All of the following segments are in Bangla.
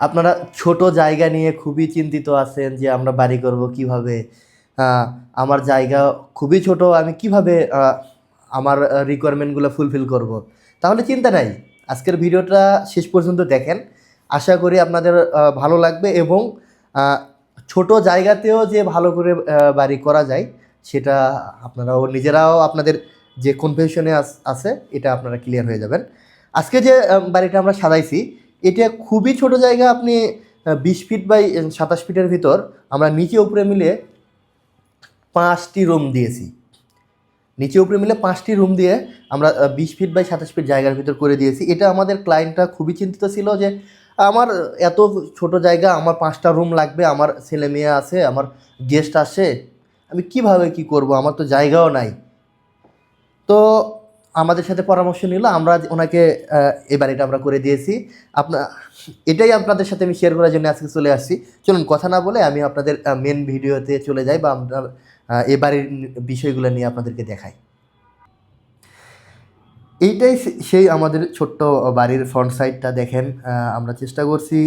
আপনারা ছোট জায়গা নিয়ে খুবই চিন্তিত আছেন যে আমরা বাড়ি করব কীভাবে? আমার জায়গা খুবই ছোট, আমি কীভাবে আমার রিকোয়ারমেন্টগুলো ফুলফিল করব। তাহলে চিন্তা নাই। আজকের ভিডিওটা শেষ পর্যন্ত দেখেন। আশা করি আপনাদের ভালো লাগবে এবং ছোট জায়গাতেও যে ভালো করে বাড়ি করা যায়, সেটা আপনারাও নিজেরাও আপনাদের যে কনফিউশনে আছে, এটা আপনারা ক্লিয়ার হয়ে যাবেন। আজকে যে বাড়িটা আমরা সাজাইছি এটা খুবই ছোট জায়গা, আপনি বিশ ফিট বাই সাতাশ ফিটের ভিতর আমরা নিচে উপরে মিলে পাঁচটি রুম দিয়েছি। নিচে উপরে মিলে পাঁচটি রুম দিয়ে আমরা বিশ ফিট বাই সাতাশ ফিট জায়গার ভিতর করে দিয়েছি। এটা আমাদের ক্লায়েন্টটা খুবই চিন্তিত ছিল যে, আমার এত ছোট জায়গা, আমার পাঁচটা রুম লাগবে, আমার ছেলে মেয়ে আছে, আমার গেস্ট আসে, আমি কীভাবে কি করব? আমার তো জায়গাও নাই। তো আমাদের সাথে পরামর্শ নিল, আমরা ওনাকে এই বাড়িটা আমরা করে দিয়েছি। আপনার এটাই আপনাদের সাথে আমি শেয়ার করার জন্য আজকে চলে আসছি। চলুন, কথা না বলে আমি আপনাদের মেন ভিডিওতে চলে যাই বা আপনার এ বাড়ির বিষয়গুলো নিয়ে আপনাদেরকে দেখাই। এইটাই সেই আমাদের ছোট্ট বাড়ির ফ্রন্ট সাইডটা দেখেন। আমরা চেষ্টা করছি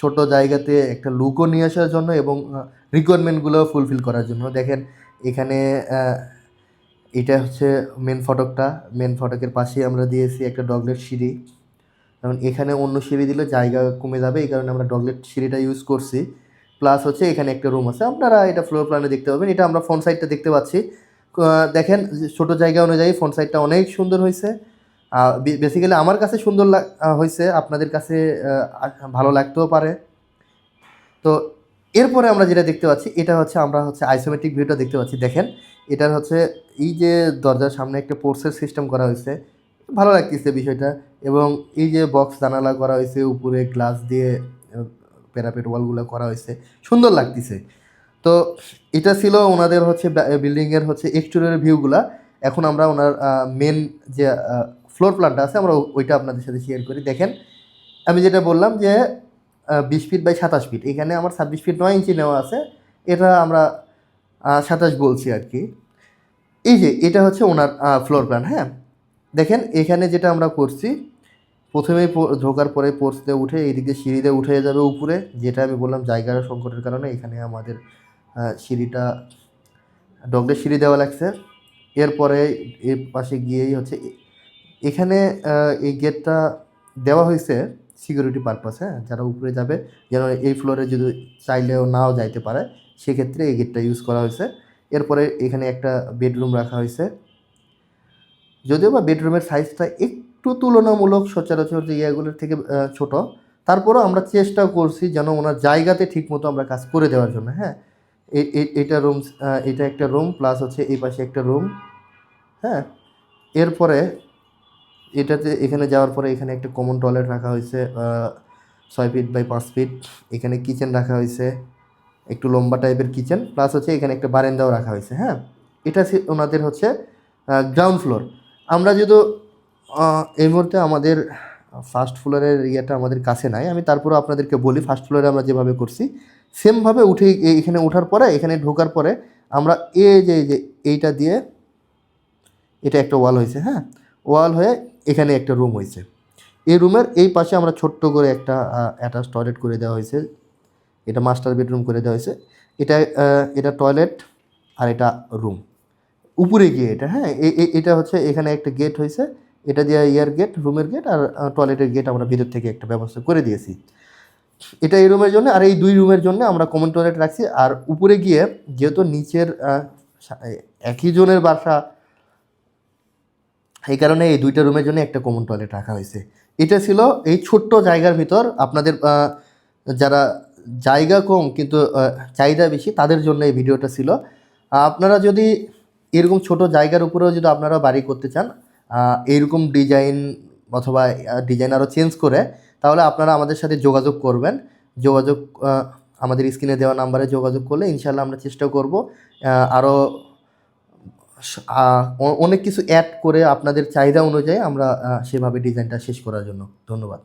ছোট জায়গাতে একটা লুকও নিয়ে আসার জন্য এবং রিকোয়ারমেন্টগুলো ফুলফিল করার জন্য। দেখেন, এখানে এটা হচ্ছে মেন ফটকটা। মেন ফটকের পাশে আমরা দিয়েছি একটা ডগলেট সিঁড়ি। কারণ এখানে অন্য সিঁড়ি দিলে জায়গা কমে যাবে, এই কারণে আমরা ডগলেট সিঁড়িটা ইউজ করছি। প্লাস হচ্ছে এখানে একটা রুম আছে। আপনারা এটা ফ্লোর প্ল্যানে দেখতে পাবেন। এটা আমরা ফ্রন্ট সাইডটা দেখতে পাচ্ছি। দেখেন ছোট জায়গা অনুযায়ী ফ্রন্ট সাইডটা অনেক সুন্দর হয়েছে। বেসিক্যালি আমার কাছে সুন্দর হয়েছে। আপনাদের কাছে ভালো লাগতেও পারে। তো এরপরে আমরা যেটা দেখতে পাচ্ছি, এটা হচ্ছে আমরা হচ্ছে আইসোমেট্রিক ভিউটা দেখতে পাচ্ছি। দেখেন, এটার হচ্ছে এই যে দরজার সামনে একটা পোর্সের সিস্টেম করা হয়েছে, ভালো লাগতেছে বিষয়টা। এবং এই যে বক্স জানালা করা হয়েছে, উপরে গ্লাস দিয়ে প্যারাপেট ওয়ালগুলো করা হয়েছে, সুন্দর লাগতেছে। তো এটা ছিল ওনাদের হচ্ছে বিল্ডিংয়ের হচ্ছে এক্সটেরিয়র ভিউগুলা এখন আমরা ওনার মেন যে ফ্লোর প্ল্যানটা আছে, আমরা ওইটা আপনাদের সাথে শেয়ার করি। দেখেন, আমি যেটা বললাম যে বিশ ফিট বাই সাতাশ ফিট এখানে আমার ছাব্বিশ ফিট নয় ইঞ্চি নেওয়া আছে। এটা আমরা সাতাশ বলছি আর কি। এই যে, এটা হচ্ছে ওনার ফ্লোর প্ল্যান হ্যাঁ? দেখেন, এখানে যেটা আমরা করছি, প্রথমেই প- ঢোকার পরে পোর্সতে উঠে, এইদিকে সিঁড়িতে উঠে যাবে উপরে, যেটা আমি বললাম জায়গার সংকটের কারণে এখানে আমাদের সিঁড়িটা ডগলের সিঁড়ি দেওয়া লাগছে। এরপরে এর পাশে গিয়েই হচ্ছে এখানে এই গেটটা দেওয়া হয়েছে সিকিউরিটি পারপাস হ্যাঁ? যারা উপরে যাবে, যেন এই ফ্লোরে যদি চাইলেও নাও যাইতে পারে, সেক্ষেত্রে এই গেটটা ইউজ করা হয়েছে। এরপরে এখানে একটা বেডরুম রাখা হয়েছে। যদিও বা বেডরুমের সাইজটা একটু তুলনামূলক সচরাচর যে ইয়েগুলোর থেকে ছোট, তারপরেও আমরা চেষ্টা করছি যেন ওনার জায়গাতে ঠিকমতো আমরা কাজ করে দেওয়ার জন্য হ্যাঁ? এটা রুম এটা একটা রুম প্লাস হচ্ছে এই পাশে একটা রুম হ্যাঁ? এরপরে এটাতে এখানে যাওয়ার পরে এখানে একটা কমন টয়লেট রাখা হয়েছে ছয় ফিট বাই পাঁচ ফিট এখানে কিচেন রাখা হয়েছে, একটু লম্বা টাইপের কিচেন প্লাস হচ্ছে এখানে একটা বারেন্দাও রাখা হয়েছে হ্যাঁ? এটা ওনাদের হচ্ছে গ্রাউন্ড ফ্লোর আমরা যেহেতু এই মুহূর্তে আমাদের ফার্স্ট ফ্লোরের ইয়েটা আমাদের কাছে নাই। আমি তারপরে আপনাদেরকে বলি ফার্স্ট ফ্লোরে আমরা যেভাবে করছি সেমভাবে উঠে এখানে ওঠার পরে, এখানে ঢোকার পরে আমরা এ যে যে, এইটা দিয়ে, এটা একটা ওয়াল হয়েছে হ্যাঁ? ওয়াল হয়ে এখানে একটা রুম হয়েছে এই রুমের এই পাশে আমরা ছোট্ট করে একটা অ্যাটাচ টয়লেট করে দেওয়া হয়েছে এটা মাস্টার বেডরুম করে দেওয়া হয়েছে এটা এটা টয়লেট আর এটা রুম উপরে গিয়ে এটা হ্যাঁ এটা হচ্ছে এখানে একটা গেট হয়েছে এটা দিয়ে ইয়ার গেট রুমের গেট আর টয়লেটের গেট আমরা ভিতর থেকে একটা ব্যবস্থা করে দিয়েছি। এটা এই রুমের জন্য আর এই দুই রুমের জন্য আমরা কমন টয়লেট রাখছি। আর উপরে গিয়ে যেহেতু নিচের একই জনের বাসা এই কারণে এই দুইটা রুমের জন্য একটা কমন টয়লেট রাখা হয়েছে। এটা ছিল এই ছোট্ট জায়গার ভিতর আপনাদের যারা জায়গা কম কিন্তু চাহিদা বেশি, তাদের জন্য এই ভিডিওটা ছিল। আপনারা যদি এরকম ছোট জায়গার উপরেও যদি আপনারা বাড়ি করতে চান এইরকম ডিজাইন অথবা ডিজাইন আরও চেঞ্জ করে, তাহলে আপনারা আমাদের সাথে যোগাযোগ করবেন। যোগাযোগ আমাদের স্ক্রিনে দেওয়া নাম্বারে যোগাযোগ করলে ইনশাল্লাহ আমরা চেষ্টা করব আরও অনেক কিছু অ্যাড করে আপনাদের চাহিদা অনুযায়ী আমরা সেভাবে ডিজাইনটা শেষ করার জন্য। ধন্যবাদ।